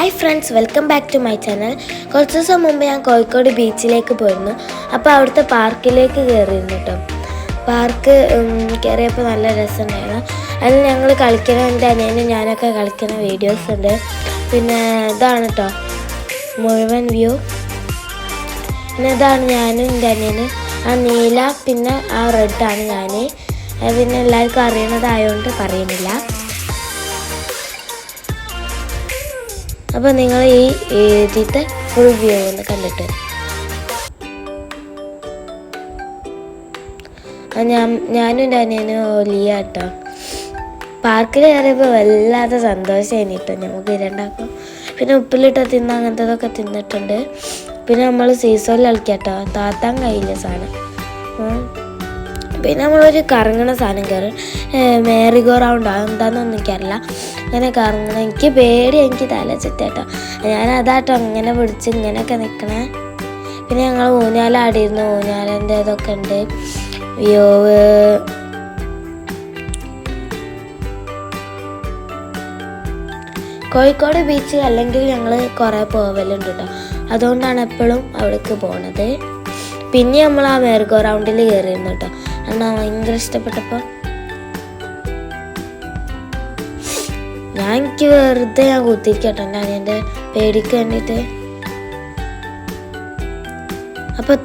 Hi friends welcome back to my channel കുറച്ച് ദിവസം മുമ്പ് ഞാൻ കോഴിക്കോട് ബീച്ചിലേക്ക് പോയിരുന്നു. അപ്പോൾ അവിടുത്തെ പാർക്കിലേക്ക് കയറിയിരുന്നു കേട്ടോ പാർക്ക് കയറിയപ്പോൾ നല്ല രസമുണ്ടായിരുന്നു അതിൽ ഞങ്ങൾ കളിക്കണ എന്റെ അനിയനും ഞാനൊക്കെ കളിക്കുന്ന വീഡിയോസ് ഉണ്ട്. പിന്നെ ഇതാണ് കേട്ടോ മുഴുവൻ വ്യൂ പിന്നെ ഇതാണ് ഞാനും എന്റെ അനിയനും. ആ നീല പിന്നെ ആ റെഡാണ് ഞാൻ പിന്നെ എല്ലാവർക്കും അറിയണതായതുകൊണ്ട് പറയുന്നില്ല. അപ്പോൾ നിങ്ങൾ ഈ ഇതിത്തെ ഫുൾ വ്യൂ ഒന്ന് കണ്ടിട്ട്. ഞാൻ ഞാനും എന്റെ അനിയനും കേട്ടോ പാർക്കിൽ കയറിയപ്പോൾ വല്ലാത്ത സന്തോഷമായിരുന്നു കേട്ടോ നമുക്ക് രണ്ടാക്കും പിന്നെ ഉപ്പിലിട്ട തിന്ന അങ്ങനത്തതൊക്കെ തിന്നിട്ടുണ്ട്. പിന്നെ നമ്മൾ സീസോയിൽ കളിക്കാട്ടോ. താത്താൻ കഴിയില്ല സാധനം. പിന്നെ നമ്മളൊരു കറങ്ങണ സാധനം കയറും മേറിഗോ റൗണ്ട് എന്താണെന്നൊന്നും എനിക്കറിയില്ല. അങ്ങനെ കറങ്ങണം എനിക്ക് പേടി എനിക്ക് തല ഞാൻ അതാട്ടോ അങ്ങനെ പിടിച്ച് ഇങ്ങനെയൊക്കെ നിൽക്കണേ പിന്നെ ഞങ്ങൾ ഊഞ്ഞാലാടിയിരുന്നു ഊഞ്ഞാലിന്റെ ഇതൊക്കെ ഉണ്ട്. വ്യൂവ് കോഴിക്കോട് ബീച്ച് അല്ലെങ്കിൽ ഞങ്ങൾ കുറേ പോവലുണ്ട് കേട്ടോ. അതുകൊണ്ടാണ് എപ്പോഴും അവിടേക്ക് പോണത്. പിന്നെ നമ്മൾ ആ മേർഗോ റൗണ്ടിൽ കയറിയിരുന്നു കേട്ടോ. എന്നാ ഭയങ്കര ഇഷ്ടപ്പെട്ടപ്പോൾ ഞാൻ എനിക്ക് വെറുതെ ഞാൻ കുത്തിരിക്കട്ടോ എന്റെ അനിയന്റെ പേടിക്ക് വേണ്ടിയിട്ട്. അപ്പോൾ